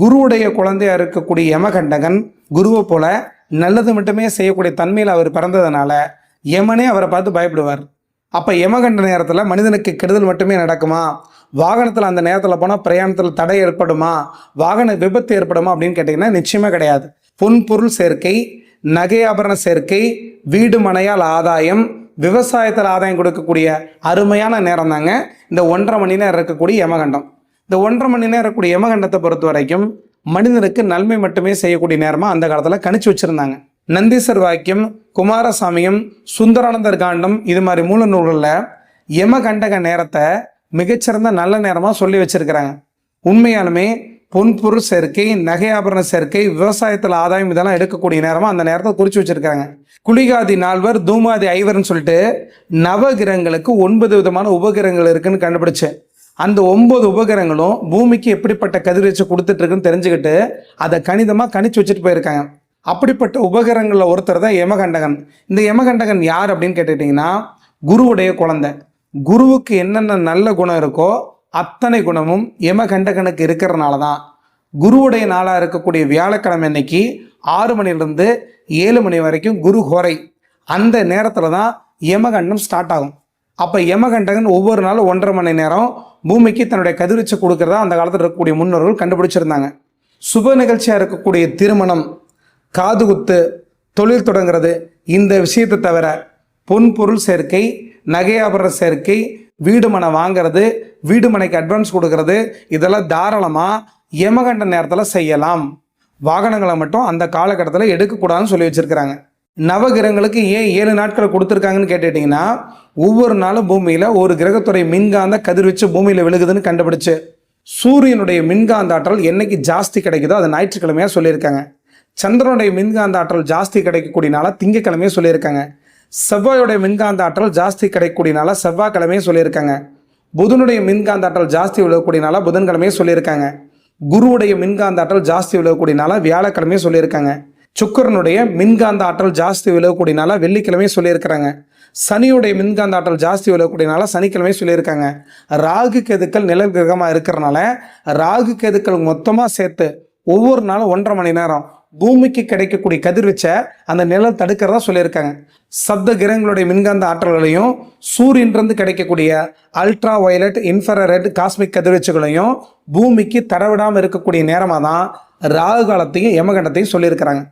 குருவுடைய குழந்தையா இருக்கக்கூடிய யமகண்டகன் குருவை போல நல்லது மட்டுமே செய்யக்கூடிய தன்மையில் அவர் பிறந்ததுனால யமனே அவரை பார்த்து பயப்படுவார். அப்போ யமகண்ட நேரத்தில் மனிதனுக்கு கெடுதல் மட்டுமே நடக்குமா? வாகனத்தில் அந்த நேரத்தில் போனால் பிரயாணத்தில் தடை ஏற்படுமா? வாகன விபத்து ஏற்படுமா அப்படின்னு கேட்டிங்கன்னா நிச்சயமாக கிடையாது. பொன் பொருள் சேர்க்கை நகை ஆபரண சேர்க்கை வீடு மனையால் ஆதாயம் விவசாயத்தில் ஆதாயம் கொடுக்கக்கூடிய அருமையான நேரம் தாங்க இந்த ஒன்றரை மணி நேரம் இருக்கக்கூடிய யமகண்டம். இந்த ஒன்றரை மணி நேரம் இருக்கக்கூடிய யமகண்டத்தை பொறுத்த வரைக்கும் மனிதனுக்கு நன்மை மட்டுமே செய்யக்கூடிய நேரமாக அந்த காலத்தில் கணிச்சு வச்சுருந்தாங்க. நந்தீஸ்வர் வாக்கியம் குமாரசாமியும் சுந்தரானந்தர் காண்டம் இது மாதிரி மூல நூல்களில் யமகண்டக நேரத்தை மிகச்சிறந்த நல்ல நேரமாக சொல்லி வச்சுருக்கிறாங்க. உண்மையாலுமே பொன்பொருள் சேர்க்கை நகை ஆபரண சேர்க்கை விவசாயத்தில் ஆதாயம் இதெல்லாம் எடுக்கக்கூடிய நேரமாக அந்த நேரத்தை குறித்து வச்சுருக்காங்க குளிகாதி நால்வர் தூமாதி ஐவர்னு சொல்லிட்டு நவகிரகங்களுக்கு ஒன்பது விதமான உபகிரகங்கள் இருக்குன்னு கண்டுபிடிச்சேன் அந்த ஒன்பது உபகரங்களும் பூமிக்கு எப்படிப்பட்ட கதிர்வீச்சு கொடுத்துட்டு இருக்குன்னு தெரிஞ்சுக்கிட்டு அதை கணிதமாக கணிச்சு வச்சுட்டு போயிருக்காங்க. அப்படிப்பட்ட உபகரங்களில் ஒருத்தர் தான் யமகண்டகன். இந்த யமகண்டகன் யார் அப்படின்னு கேட்டுக்கிட்டிங்கன்னா குருவுடைய குழந்தை. குருவுக்கு என்னென்ன நல்ல குணம் இருக்கோ அத்தனை குணமும் யமகண்டகனுக்கு இருக்கிறனால தான். குருவுடைய நாளாக இருக்கக்கூடிய வியாழக்கிழமை அன்னைக்கு ஆறு மணிலிருந்து ஏழு மணி வரைக்கும் குரு ஹோரை. அந்த நேரத்தில் தான் யமகண்டம் ஸ்டார்ட் ஆகும். அப்போ யமகண்டகன் ஒவ்வொரு நாளும் ஒன்றரை மணி நேரம் பூமிக்கு தன்னுடைய கதிர்வீச்சு கொடுக்கறதா அந்த காலத்தில் இருக்கக்கூடிய முன்னோர்கள் கண்டுபிடிச்சிருந்தாங்க. சுப நிகழ்ச்சியாக இருக்கக்கூடிய திருமணம் காதுகுத்து தொழில் தொடங்குறது இந்த விஷயத்தை தவிர பொன் பொருள் சேர்க்கை நகையாபர சேர்க்கை வீடு மனை வாங்குறது வீடு மனைக்கு அட்வான்ஸ் கொடுக்கறது இதெல்லாம் தாராளமாக யமகண்ட நேரத்தில் செய்யலாம். வாகனங்களை மட்டும் அந்த காலகட்டத்தில் எடுக்கக்கூடாதுன்னு சொல்லி வச்சுருக்கிறாங்க. நவகிரகங்களுக்கு ஏன் ஏழு நாட்கள் கொடுத்துருக்காங்கன்னு கேட்டுட்டிங்கன்னா ஒவ்வொரு நாளும் பூமியில் ஒரு கிரகத்துடைய மின்காந்த கதிர்வீச்சு பூமியில் விழுகுதுன்னு கண்டுபிடிச்சு சூரியனுடைய மின்காந்த ஆற்றல் என்னைக்கு ஜாஸ்தி கிடைக்குதோ அது ஞாயிற்றுக்கிழமையாக சொல்லியிருக்காங்க. சந்திரனுடைய மின்காந்த ஆற்றல் ஜாஸ்தி கிடைக்கக்கூடிய திங்கக்கிழமையே சொல்லியிருக்காங்க. செவ்வாயோடைய மின்காந்த ஆற்றல் ஜாஸ்தி கிடைக்கக்கூடிய செவ்வாய்க்கிழமையே சொல்லியிருக்காங்க. புதனுடைய மின்காந்த ஆற்றல் ஜாஸ்தி விழுகக்கூடியனால புதன்கிழமையே சொல்லியிருக்காங்க. குருவுடைய மின்காந்த ஆற்றல் ஜாஸ்தி விழக்கூடிய வியாழக்கிழமையே சொல்லியிருக்காங்க. சுக்கரனுடைய மின்காந்த ஆற்றல் ஜாஸ்தி விழக்கூடிய வெள்ளிக்கிழமை சொல்லியிருக்கிறாங்க. சனியுடைய மின்காந்த ஆற்றல் ஜாஸ்தி விழக்கூடிய சனிக்கிழமை சொல்லியிருக்காங்க. ராகு கேதுக்கள் நிழல் கிரகமாக இருக்கிறனால ராகு கேதுக்கள் மொத்தமாக சேர்த்து ஒவ்வொரு நாளும் ஒன்றரை மணி நேரம் பூமிக்கு கிடைக்கக்கூடிய கதிர்வீச்சை அந்த நிழல் தடுக்கிறதா சொல்லியிருக்காங்க. சப்த கிரகங்களுடைய மின்காந்த ஆற்றல்களையும் சூரியன்லேருந்து கிடைக்கக்கூடிய அல்ட்ரா வயலட் இன்ஃபரரெட் காஸ்மிக் கதிர்வீச்சுகளையும் பூமிக்கு தடவிடாமல் இருக்கக்கூடிய நேரமாக தான் ராகு காலத்தையும் யமகண்டத்தையும் சொல்லியிருக்கிறாங்க.